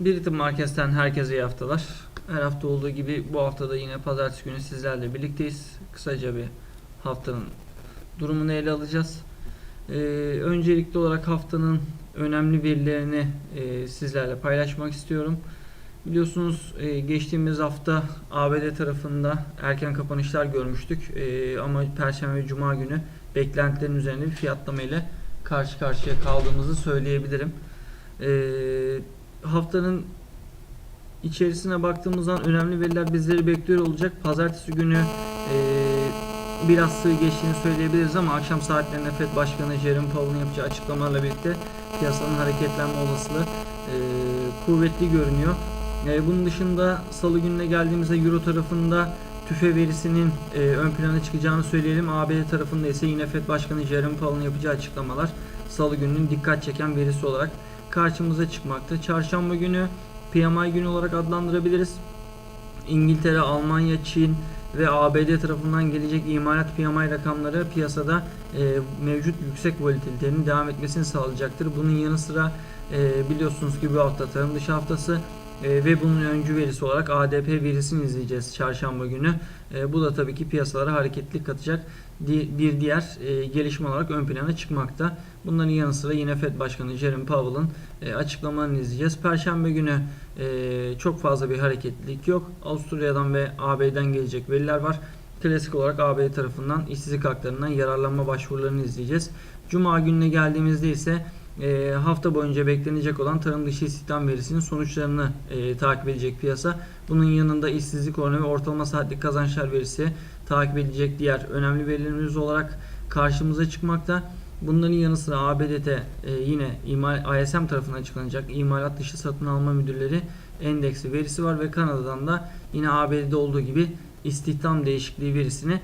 Biritim Market'ten herkese iyi haftalar. Her hafta olduğu gibi bu haftada yine pazartesi günü sizlerle birlikteyiz. Kısaca bir haftanın durumunu ele alacağız. Ee, öncelikli olarak haftanın önemli verilerini e, sizlerle paylaşmak istiyorum. Biliyorsunuz e, geçtiğimiz hafta ABD tarafında erken kapanışlar görmüştük. E, ama Perşembe ve Cuma günü beklentilerin üzerinde bir fiyatlama ile karşı karşıya kaldığımızı söyleyebilirim. E, haftanın içerisine baktığımızdan önemli veriler bizleri bekliyor olacak. Pazartesi günü e, biraz sığ geçtiğini söyleyebiliriz ama akşam saatlerinde FED Başkanı Jerome Powell'ın yapacağı açıklamalarla birlikte piyasanın hareketlenme olasılığı e, kuvvetli görünüyor. E, bunun dışında salı gününe geldiğimizde Euro tarafında tüfe verisinin e, ön plana çıkacağını söyleyelim. ABD tarafında ise yine FED Başkanı Jerome Powell'ın yapacağı açıklamalar salı gününün dikkat çeken verisi olarak karşımıza çıkmakta. Çarşamba günü PMI günü olarak adlandırabiliriz. İngiltere, Almanya, Çin ve ABD tarafından gelecek imalat PMI rakamları piyasada e, mevcut yüksek volatilitenin devam etmesini sağlayacaktır. Bunun yanı sıra e, biliyorsunuz ki bu hafta tarım dışı haftası e, ve bunun öncü verisi olarak ADP verisini izleyeceğiz çarşamba günü. E, bu da tabii ki piyasalara hareketlilik katacak bir diğer e, gelişme olarak ön plana çıkmakta. Bunların yanı sıra yine Fed Başkanı Jerome Powell'ın e, açıklamalarını izleyeceğiz. Perşembe günü e, çok fazla bir hareketlilik yok. Avusturya'dan ve AB'den gelecek veriler var. Klasik olarak AB tarafından işsizlik haklarından yararlanma başvurularını izleyeceğiz. Cuma gününe geldiğimizde ise e, hafta boyunca beklenecek olan tarım dışı istihdam verisinin sonuçlarını e, takip edecek piyasa. Bunun yanında işsizlik oranı ve ortalama saatlik kazançlar verisi takip edilecek diğer önemli verilerimiz olarak karşımıza çıkmakta. Bunların yanı sıra ABD'de e, yine imal, ISM tarafından açıklanacak imalat dışı satın alma müdürleri endeksi verisi var ve Kanada'dan da yine ABD'de olduğu gibi istihdam değişikliği verisini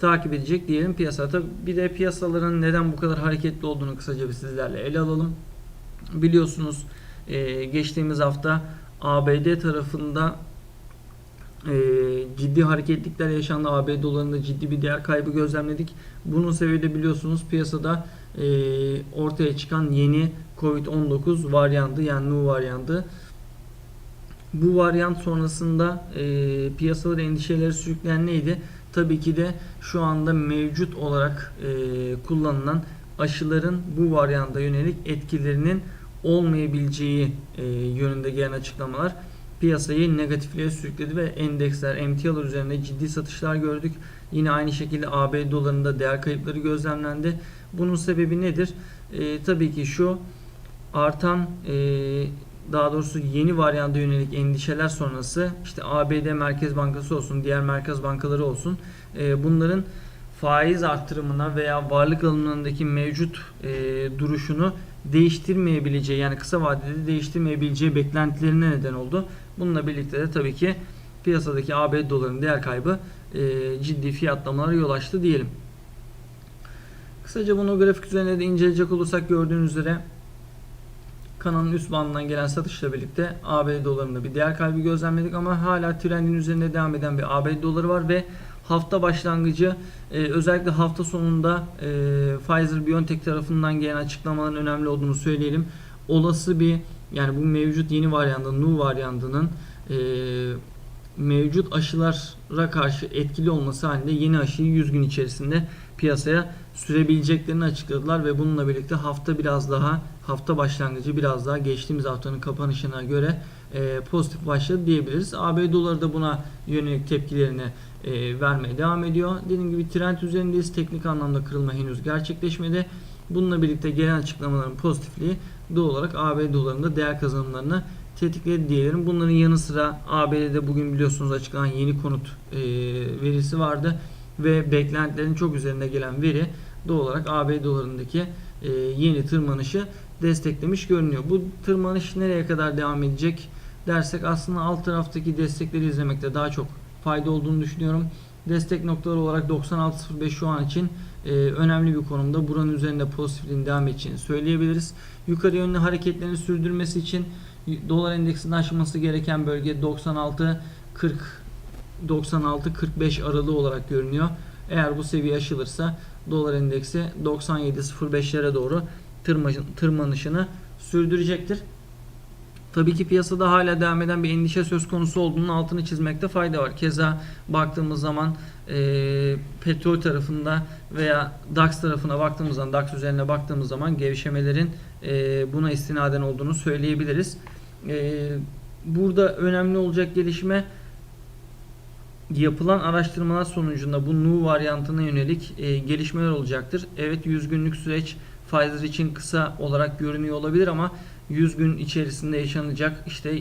takip edecek diyelim piyasa. Tabi bir de piyasaların neden bu kadar hareketli olduğunu kısaca bir sizlerle ele alalım. Biliyorsunuz e, geçtiğimiz hafta ABD tarafında e, ciddi hareketlikler yaşandı. AB dolarında ciddi bir değer kaybı gözlemledik. Bunun sebebi biliyorsunuz piyasada e, ortaya çıkan yeni Covid-19 varyantı yani Nu varyantı. Bu varyant sonrasında e, piyasaları endişeleri sürükleyen neydi? Tabii ki de şu anda mevcut olarak e, kullanılan aşıların bu varyanta yönelik etkilerinin olmayabileceği e, yönünde gelen açıklamalar piyasayı negatifliğe sürükledi ve endeksler, emtialar üzerinde ciddi satışlar gördük. Yine aynı şekilde AB dolarında değer kayıpları gözlemlendi. Bunun sebebi nedir? E, tabii ki şu artan e, daha doğrusu yeni varyanta yönelik endişeler sonrası işte ABD Merkez Bankası olsun, diğer merkez bankaları olsun e, bunların faiz arttırımına veya varlık alımlarındaki mevcut e, duruşunu değiştirmeyebileceği yani kısa vadede değiştirmeyebileceği beklentilerine neden oldu. Bununla birlikte de tabii ki piyasadaki ABD dolarının değer kaybı e, ciddi fiyatlamalara yol açtı diyelim. Kısaca bunu grafik üzerinde de inceleyecek olursak gördüğünüz üzere kanalın üst bandından gelen satışla birlikte ABD dolarında bir değer kaybı gözlemledik ama hala trendin üzerinde devam eden bir ABD doları var ve hafta başlangıcı e, özellikle hafta sonunda e, Pfizer-BioNTech tarafından gelen açıklamaların önemli olduğunu söyleyelim. Olası bir yani bu mevcut yeni varyantın, Nu varyantının e, mevcut aşılara karşı etkili olması halinde yeni aşıyı 100 gün içerisinde piyasaya sürebileceklerini açıkladılar ve bununla birlikte hafta biraz daha hafta başlangıcı biraz daha geçtiğimiz haftanın kapanışına göre e, pozitif başladı diyebiliriz. AB doları da buna yönelik tepkilerini e, vermeye devam ediyor. Dediğim gibi trend üzerindeyiz. Teknik anlamda kırılma henüz gerçekleşmedi. Bununla birlikte gelen açıklamaların pozitifliği doğal olarak AB dolarında değer kazanımlarını tetikledi diyelim. Bunların yanı sıra ABD'de bugün biliyorsunuz açıklanan yeni konut e, verisi vardı ve beklentilerin çok üzerinde gelen veri doğal olarak AB dolarındaki e, yeni tırmanışı desteklemiş görünüyor. Bu tırmanış nereye kadar devam edecek dersek aslında alt taraftaki destekleri izlemekte daha çok fayda olduğunu düşünüyorum. Destek noktaları olarak 96.05 şu an için e, önemli bir konumda. Buranın üzerinde pozitifliğin devam edeceğini söyleyebiliriz. Yukarı yönlü hareketlerini sürdürmesi için dolar endeksinin aşması gereken bölge 96 40 96-45 aralığı olarak görünüyor. Eğer bu seviye aşılırsa dolar endeksi 97.05'lere doğru tırmanışını sürdürecektir. Tabii ki piyasada hala devam eden bir endişe söz konusu olduğunun altını çizmekte fayda var. Keza baktığımız zaman e, petrol tarafında veya DAX tarafına baktığımız zaman DAX üzerine baktığımız zaman gevşemelerin e, buna istinaden olduğunu söyleyebiliriz. E, burada önemli olacak gelişme yapılan araştırmalar sonucunda bu Nu varyantına yönelik e, gelişmeler olacaktır. Evet 100 günlük süreç Pfizer için kısa olarak görünüyor olabilir ama 100 gün içerisinde yaşanacak işte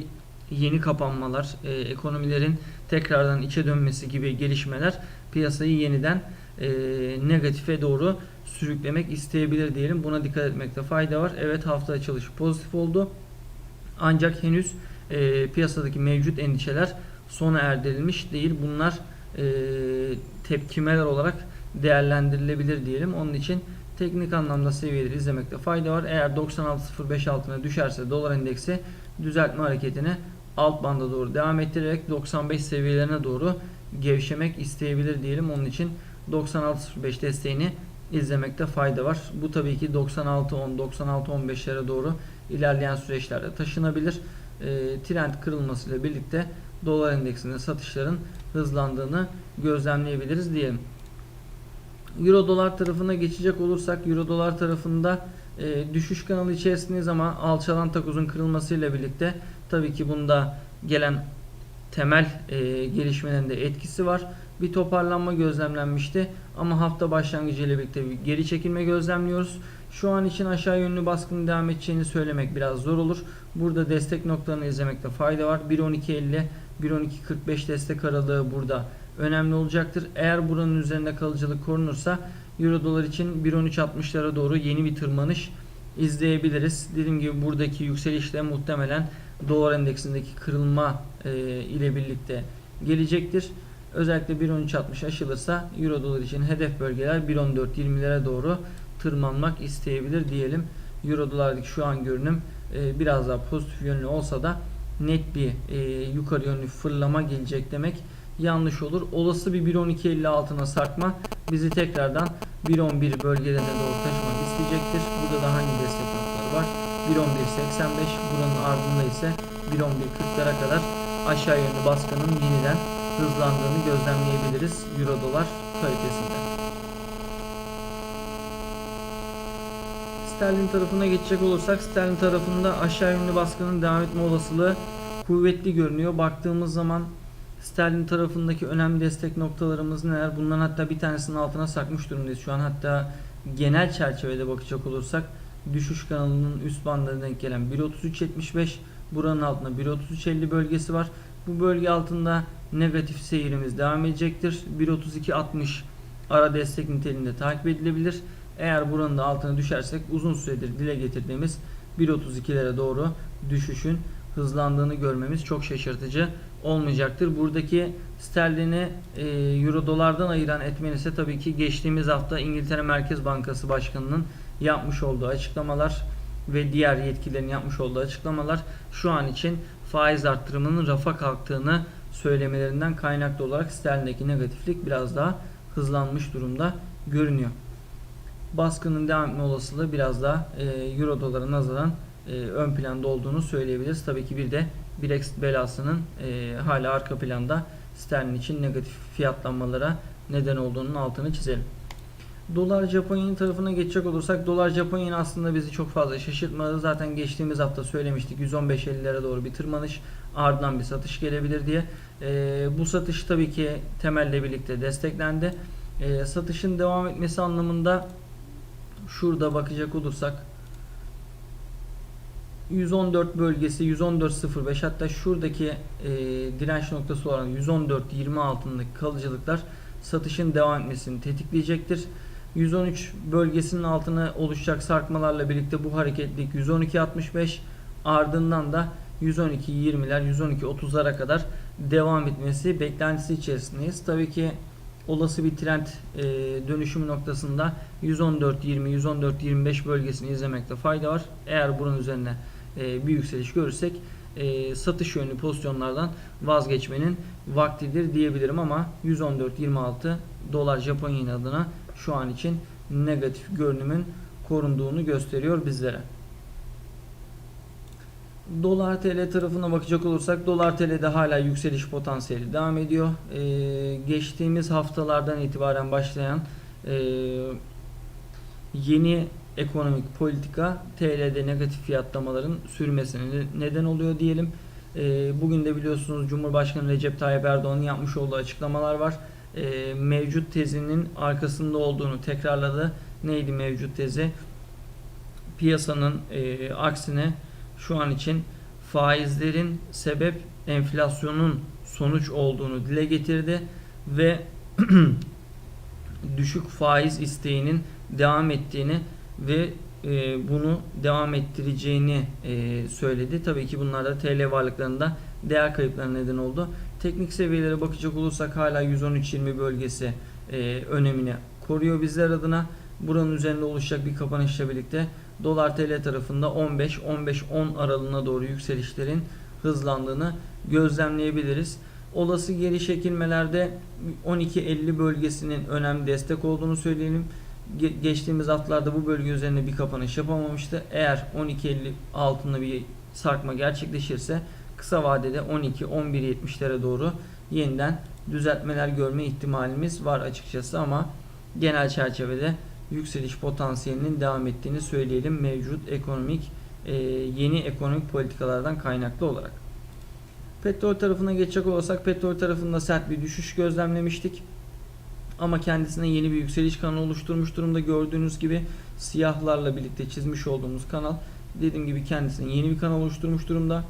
yeni kapanmalar, e, ekonomilerin tekrardan içe dönmesi gibi gelişmeler piyasayı yeniden e, negatife doğru sürüklemek isteyebilir diyelim. Buna dikkat etmekte fayda var. Evet hafta açılışı pozitif oldu. Ancak henüz e, piyasadaki mevcut endişeler sona erdirilmiş değil. Bunlar e, tepkimeler olarak değerlendirilebilir diyelim. Onun için teknik anlamda seviyeleri izlemekte fayda var. Eğer 96.05 altına düşerse dolar endeksi düzeltme hareketini alt banda doğru devam ettirerek 95 seviyelerine doğru gevşemek isteyebilir diyelim. Onun için 96.05 desteğini izlemekte fayda var. Bu tabii ki 96.10 96.15'lere doğru ilerleyen süreçlerde taşınabilir. E, trend kırılmasıyla birlikte dolar endeksinde satışların hızlandığını gözlemleyebiliriz diyelim. Euro dolar tarafına geçecek olursak Euro dolar tarafında e, düşüş kanalı içerisindeyiz ama alçalan takozun kırılmasıyla birlikte tabii ki bunda gelen temel e, gelişmenin de etkisi var. Bir toparlanma gözlemlenmişti ama hafta başlangıcı ile birlikte bir geri çekilme gözlemliyoruz. Şu an için aşağı yönlü baskının devam edeceğini söylemek biraz zor olur. Burada destek noktalarını izlemekte fayda var. 1.12.50 1.12.45 destek aralığı burada önemli olacaktır. Eğer buranın üzerinde kalıcılık korunursa Euro dolar için 1.13.60'lara doğru yeni bir tırmanış izleyebiliriz. Dediğim gibi buradaki yükselişle muhtemelen dolar endeksindeki kırılma e, ile birlikte gelecektir. Özellikle 1.13.60 aşılırsa Euro dolar için hedef bölgeler 1.14.20'lere doğru tırmanmak isteyebilir diyelim. Euro dolardaki şu an görünüm e, biraz daha pozitif yönlü olsa da net bir e, yukarı yönlü fırlama gelecek demek yanlış olur. Olası bir 1.12.50 altına sarkma bizi tekrardan 1.11 bölgelerine doğru taşımak isteyecektir. Burada da hangi destek noktaları var? 1.11.85 buranın ardında ise 1.11.40'lara kadar aşağı yönlü baskının yeniden hızlandığını gözlemleyebiliriz Euro dolar paritesinde. Sterlin tarafına geçecek olursak sterlin tarafında aşağı yönlü baskının devam etme olasılığı kuvvetli görünüyor. Baktığımız zaman sterlin tarafındaki önemli destek noktalarımız neler? Bunların hatta bir tanesinin altına sarkmış durumdayız. Şu an hatta genel çerçevede bakacak olursak düşüş kanalının üst bandına denk gelen 1.33.75 buranın altında 1.33.50 bölgesi var. Bu bölge altında negatif seyrimiz devam edecektir. 1.32.60 ara destek niteliğinde takip edilebilir. Eğer buranın da altına düşersek uzun süredir dile getirdiğimiz 1.32'lere doğru düşüşün hızlandığını görmemiz çok şaşırtıcı olmayacaktır. Buradaki sterlini e, euro dolardan ayıran etmen ise tabii ki geçtiğimiz hafta İngiltere Merkez Bankası Başkanı'nın yapmış olduğu açıklamalar ve diğer yetkililerin yapmış olduğu açıklamalar şu an için faiz arttırımının rafa kalktığını söylemelerinden kaynaklı olarak sterlindeki negatiflik biraz daha hızlanmış durumda görünüyor. Baskının devam etme olasılığı biraz daha e, euro dolara nazaran e, ön planda olduğunu söyleyebiliriz. Tabii ki bir de Brexit belasının e, hala arka planda sterlin için negatif fiyatlanmalara neden olduğunun altını çizelim. Dolar Japon yen tarafına geçecek olursak dolar Japon yen aslında bizi çok fazla şaşırtmadı. Zaten geçtiğimiz hafta söylemiştik 115.50'lere doğru bir tırmanış ardından bir satış gelebilir diye. E, bu satış tabii ki temelle birlikte desteklendi. E, satışın devam etmesi anlamında şurada bakacak olursak 114 bölgesi 114.05 hatta şuradaki e, direnç noktası olan 114.20 altındaki kalıcılıklar satışın devam etmesini tetikleyecektir. 113 bölgesinin altına oluşacak sarkmalarla birlikte bu hareketlik 112.65 ardından da 112.20'ler 112.30'lara kadar devam etmesi beklentisi içerisindeyiz. Tabii ki olası bir trend e, dönüşüm noktasında 114.20 114.25 bölgesini izlemekte fayda var. Eğer bunun üzerine e, bir yükseliş görürsek e, satış yönlü pozisyonlardan vazgeçmenin vaktidir diyebilirim ama 114.26 dolar Japon yen adına şu an için negatif görünümün korunduğunu gösteriyor bizlere. Dolar TL tarafına bakacak olursak dolar TL'de hala yükseliş potansiyeli devam ediyor. Ee, geçtiğimiz haftalardan itibaren başlayan e, yeni ekonomik politika TL'de negatif fiyatlamaların sürmesine neden oluyor diyelim. Ee, bugün de biliyorsunuz Cumhurbaşkanı Recep Tayyip Erdoğan'ın yapmış olduğu açıklamalar var. Ee, mevcut tezinin arkasında olduğunu tekrarladı. Neydi mevcut tezi? Piyasanın e, aksine şu an için faizlerin sebep enflasyonun sonuç olduğunu dile getirdi ve düşük faiz isteğinin devam ettiğini ve e, bunu devam ettireceğini e, söyledi. Tabii ki bunlar da TL varlıklarında değer kayıplarına neden oldu. Teknik seviyelere bakacak olursak hala 113.20 bölgesi e, önemini koruyor bizler adına. Buranın üzerinde oluşacak bir kapanışla birlikte dolar TL tarafında 15-15-10 aralığına doğru yükselişlerin hızlandığını gözlemleyebiliriz. Olası geri çekilmelerde 12.50 bölgesinin önemli destek olduğunu söyleyelim. Ge- geçtiğimiz haftalarda bu bölge üzerinde bir kapanış yapamamıştı. Eğer 12.50 altında bir sarkma gerçekleşirse kısa vadede 12-11.70'lere doğru yeniden düzeltmeler görme ihtimalimiz var açıkçası ama genel çerçevede yükseliş potansiyelinin devam ettiğini söyleyelim mevcut ekonomik e, yeni ekonomik politikalardan kaynaklı olarak. Petrol tarafına geçecek olursak petrol tarafında sert bir düşüş gözlemlemiştik. Ama kendisine yeni bir yükseliş kanalı oluşturmuş durumda. Gördüğünüz gibi siyahlarla birlikte çizmiş olduğumuz kanal dediğim gibi kendisine yeni bir kanal oluşturmuş durumda.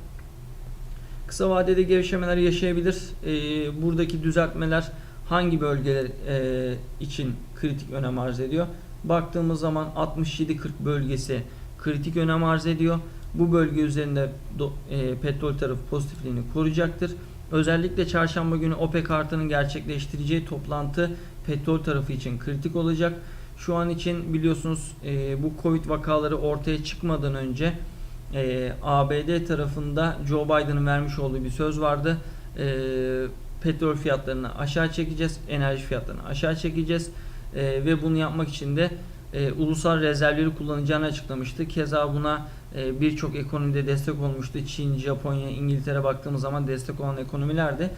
Kısa vadede gevşemeler yaşayabilir. Ee, buradaki düzeltmeler hangi bölgeler e, için kritik önem arz ediyor? Baktığımız zaman 67-40 bölgesi kritik önem arz ediyor. Bu bölge üzerinde do, e, petrol tarafı pozitifliğini koruyacaktır. Özellikle çarşamba günü OPEC artının gerçekleştireceği toplantı petrol tarafı için kritik olacak. Şu an için biliyorsunuz e, bu Covid vakaları ortaya çıkmadan önce e, ABD tarafında Joe Biden'ın vermiş olduğu bir söz vardı. E, petrol fiyatlarını aşağı çekeceğiz, enerji fiyatlarını aşağı çekeceğiz e, ve bunu yapmak için de e, ulusal rezervleri kullanacağını açıklamıştı. Keza buna e, birçok ekonomide destek olmuştu. Çin, Japonya, İngiltere baktığımız zaman destek olan ekonomilerdi.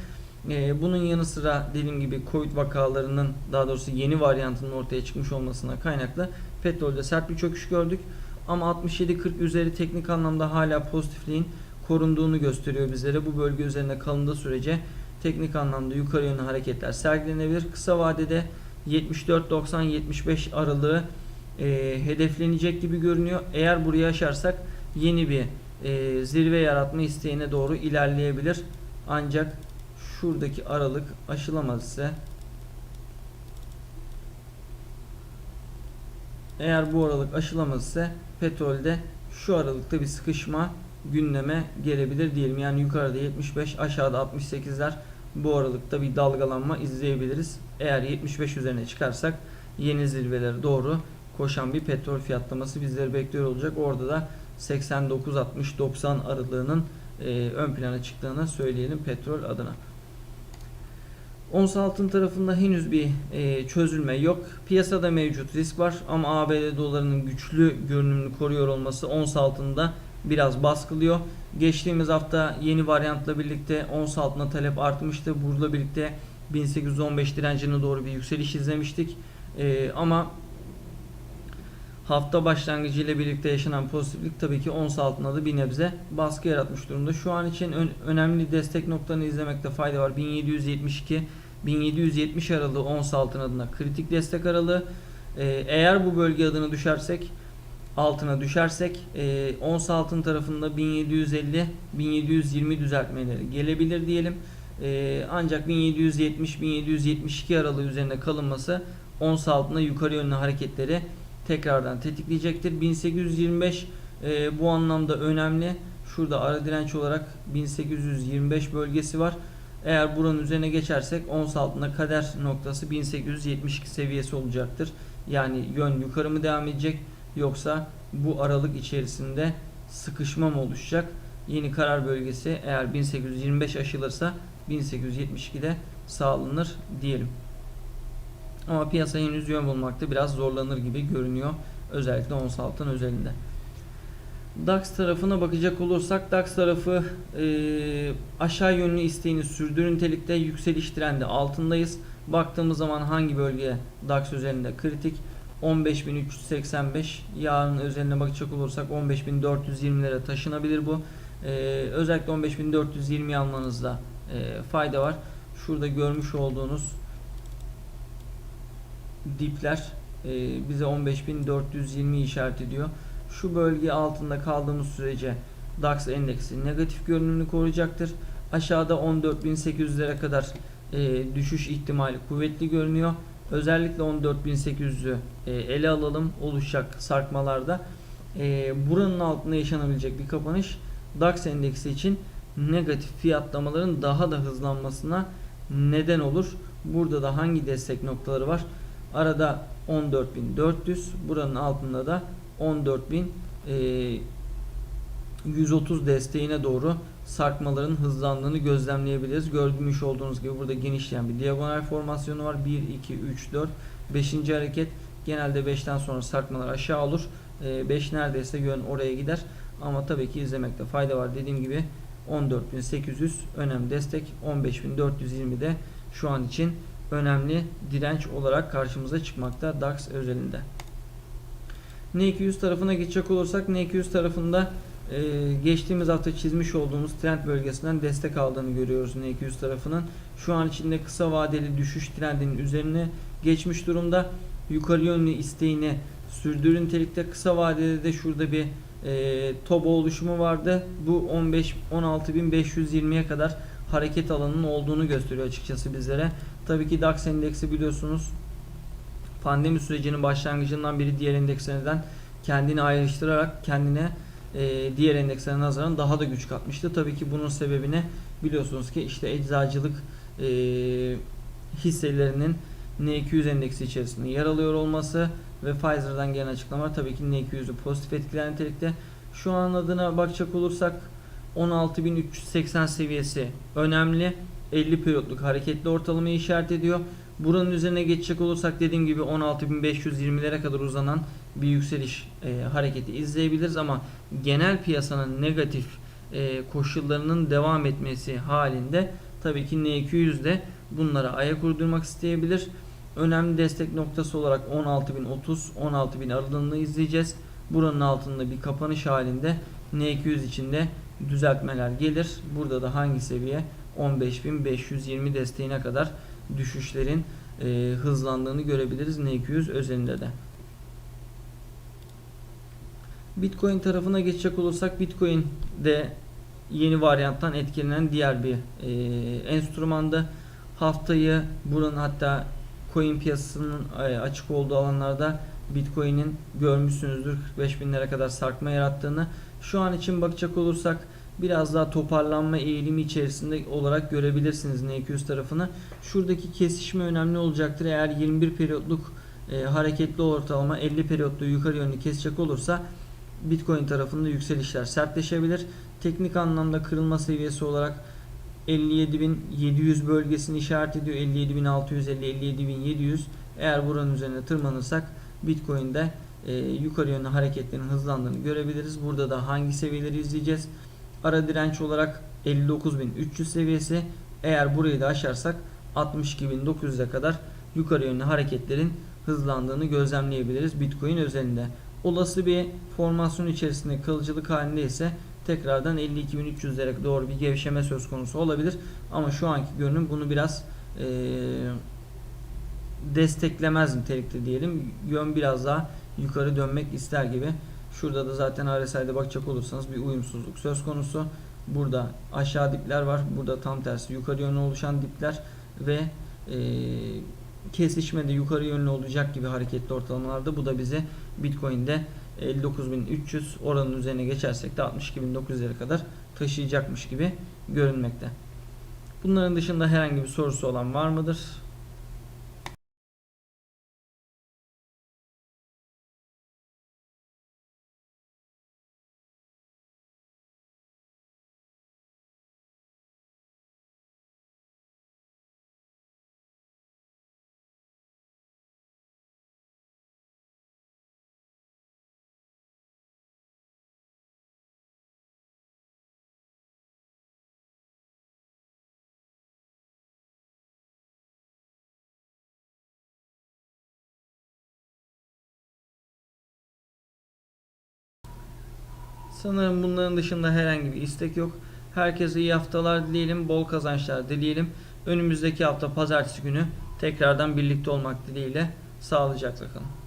E, bunun yanı sıra dediğim gibi Covid vakalarının daha doğrusu yeni varyantının ortaya çıkmış olmasına kaynaklı petrolde sert bir çöküş gördük. Ama 67-40 üzeri teknik anlamda hala pozitifliğin korunduğunu gösteriyor bizlere. Bu bölge üzerinde kalındığı sürece teknik anlamda yukarı yönlü hareketler sergilenebilir. Kısa vadede 74-90-75 aralığı e, hedeflenecek gibi görünüyor. Eğer burayı aşarsak yeni bir e, zirve yaratma isteğine doğru ilerleyebilir. Ancak şuradaki aralık aşılamaz ise eğer bu aralık aşılamaz ise petrolde şu aralıkta bir sıkışma gündeme gelebilir diyelim. Yani yukarıda 75 aşağıda 68'ler bu aralıkta bir dalgalanma izleyebiliriz. Eğer 75 üzerine çıkarsak yeni zirvelere doğru koşan bir petrol fiyatlaması bizleri bekliyor olacak. Orada da 89-60-90 aralığının e, ön plana çıktığını söyleyelim petrol adına. Ons altın tarafında henüz bir e, çözülme yok. Piyasada mevcut risk var ama ABD dolarının güçlü görünümünü koruyor olması ons altında biraz baskılıyor. Geçtiğimiz hafta yeni varyantla birlikte ons altına talep artmıştı. Burada birlikte 1815 direncine doğru bir yükseliş izlemiştik. E, ama hafta başlangıcı ile birlikte yaşanan pozitiflik tabii ki ons altına da bir nebze baskı yaratmış durumda. Şu an için ön, önemli destek noktalarını izlemekte fayda var. 1772 1770 aralığı ons altın adına kritik destek aralığı. Ee, eğer bu bölge adına düşersek altına düşersek e, ons altın tarafında 1750 1720 düzeltmeleri gelebilir diyelim. E, ancak 1770 1772 aralığı üzerinde kalınması ons altında yukarı yönlü hareketleri tekrardan tetikleyecektir. 1825 e, bu anlamda önemli. Şurada ara direnç olarak 1825 bölgesi var. Eğer buranın üzerine geçersek ons altında kader noktası 1872 seviyesi olacaktır. Yani yön yukarı mı devam edecek yoksa bu aralık içerisinde sıkışma mı oluşacak? Yeni karar bölgesi eğer 1825 aşılırsa 1872'de sağlanır diyelim. Ama piyasa henüz yön bulmakta biraz zorlanır gibi görünüyor. Özellikle ons altın özelinde. DAX tarafına bakacak olursak DAX tarafı e, aşağı yönlü isteğini sürdürü nitelikte yükseliş trendi altındayız. Baktığımız zaman hangi bölge DAX üzerinde kritik 15.385 yarın özeline bakacak olursak 15.420'lere taşınabilir bu. E, özellikle 15.420 almanızda e, fayda var. Şurada görmüş olduğunuz dipler e, bize 15.420 işaret ediyor. Şu bölge altında kaldığımız sürece DAX endeksi negatif görünümünü koruyacaktır. Aşağıda 14.800'lere kadar e, düşüş ihtimali kuvvetli görünüyor. Özellikle 14.800'ü e, ele alalım oluşacak sarkmalarda. E, buranın altında yaşanabilecek bir kapanış DAX endeksi için negatif fiyatlamaların daha da hızlanmasına neden olur. Burada da hangi destek noktaları var? Arada 14.400 buranın altında da 14.130 desteğine doğru sarkmaların hızlandığını gözlemleyebiliriz. Gördüğümüz olduğunuz gibi burada genişleyen bir diagonal formasyonu var. 1, 2, 3, 4, 5. hareket. Genelde 5'ten sonra sarkmalar aşağı olur. 5 neredeyse yön oraya gider. Ama tabii ki izlemekte fayda var. Dediğim gibi 14.800 önemli destek. 15.420 de şu an için önemli direnç olarak karşımıza çıkmakta DAX özelinde. N200 tarafına geçecek olursak N200 tarafında e, geçtiğimiz hafta çizmiş olduğumuz trend bölgesinden destek aldığını görüyoruz N200 tarafının. Şu an içinde kısa vadeli düşüş trendinin üzerine geçmiş durumda. Yukarı yönlü isteğini sürdürü nitelikte kısa vadede de şurada bir e, TOBA oluşumu vardı. Bu 15 16520'ye kadar hareket alanının olduğunu gösteriyor açıkçası bizlere. Tabii ki DAX endeksi biliyorsunuz pandemi sürecinin başlangıcından beri diğer endekslerden kendini ayrıştırarak kendine e, diğer endekslere nazaran daha da güç katmıştı. Tabii ki bunun sebebine biliyorsunuz ki işte eczacılık e, hisselerinin N200 endeksi içerisinde yer alıyor olması ve Pfizer'dan gelen açıklamalar tabii ki N200'ü pozitif etkileyen nitelikte. Şu an adına bakacak olursak 16.380 seviyesi önemli. 50 periyotluk hareketli ortalamayı işaret ediyor. Buranın üzerine geçecek olursak dediğim gibi 16.520'lere kadar uzanan bir yükseliş e, hareketi izleyebiliriz ama genel piyasanın negatif e, koşullarının devam etmesi halinde tabii ki N200 de bunlara ayak uydurmak isteyebilir. Önemli destek noktası olarak 16.030 16.000 aralığını izleyeceğiz. Buranın altında bir kapanış halinde N200 içinde düzeltmeler gelir. Burada da hangi seviye 15.520 desteğine kadar düşüşlerin e, hızlandığını görebiliriz N200 özelinde de. Bitcoin tarafına geçecek olursak Bitcoin de yeni varyanttan etkilenen diğer bir e, enstrümandı. Haftayı buranın hatta coin piyasasının e, açık olduğu alanlarda Bitcoin'in görmüşsünüzdür 45 binlere kadar sarkma yarattığını. Şu an için bakacak olursak biraz daha toparlanma eğilimi içerisinde olarak görebilirsiniz N200 tarafını. Şuradaki kesişme önemli olacaktır. Eğer 21 periyotluk e, hareketli ortalama 50 periyotlu yukarı yönlü kesecek olursa Bitcoin tarafında yükselişler sertleşebilir. Teknik anlamda kırılma seviyesi olarak 57.700 bölgesini işaret ediyor. 57.650 57.700 eğer buranın üzerine tırmanırsak Bitcoin'de e, yukarı yönlü hareketlerin hızlandığını görebiliriz. Burada da hangi seviyeleri izleyeceğiz? Ara direnç olarak 59.300 seviyesi. Eğer burayı da aşarsak 62.900'e kadar yukarı yönlü hareketlerin hızlandığını gözlemleyebiliriz Bitcoin özelinde. Olası bir formasyon içerisinde kalıcılık halinde ise tekrardan 52.300'lere doğru bir gevşeme söz konusu olabilir. Ama şu anki görünüm bunu biraz e, desteklemez nitelikte diyelim. Yön biraz daha yukarı dönmek ister gibi. Şurada da zaten RSI'de bakacak olursanız bir uyumsuzluk söz konusu. Burada aşağı dipler var. Burada tam tersi yukarı yönlü oluşan dipler ve e, kesişmede yukarı yönlü olacak gibi hareketli ortalamalarda bu da bize Bitcoin'de 59.300 oranın üzerine geçersek de 62.900'lere kadar taşıyacakmış gibi görünmekte. Bunların dışında herhangi bir sorusu olan var mıdır? Sanırım bunların dışında herhangi bir istek yok. Herkese iyi haftalar dileyelim, bol kazançlar dileyelim. Önümüzdeki hafta pazartesi günü tekrardan birlikte olmak dileğiyle sağlıcakla kalın.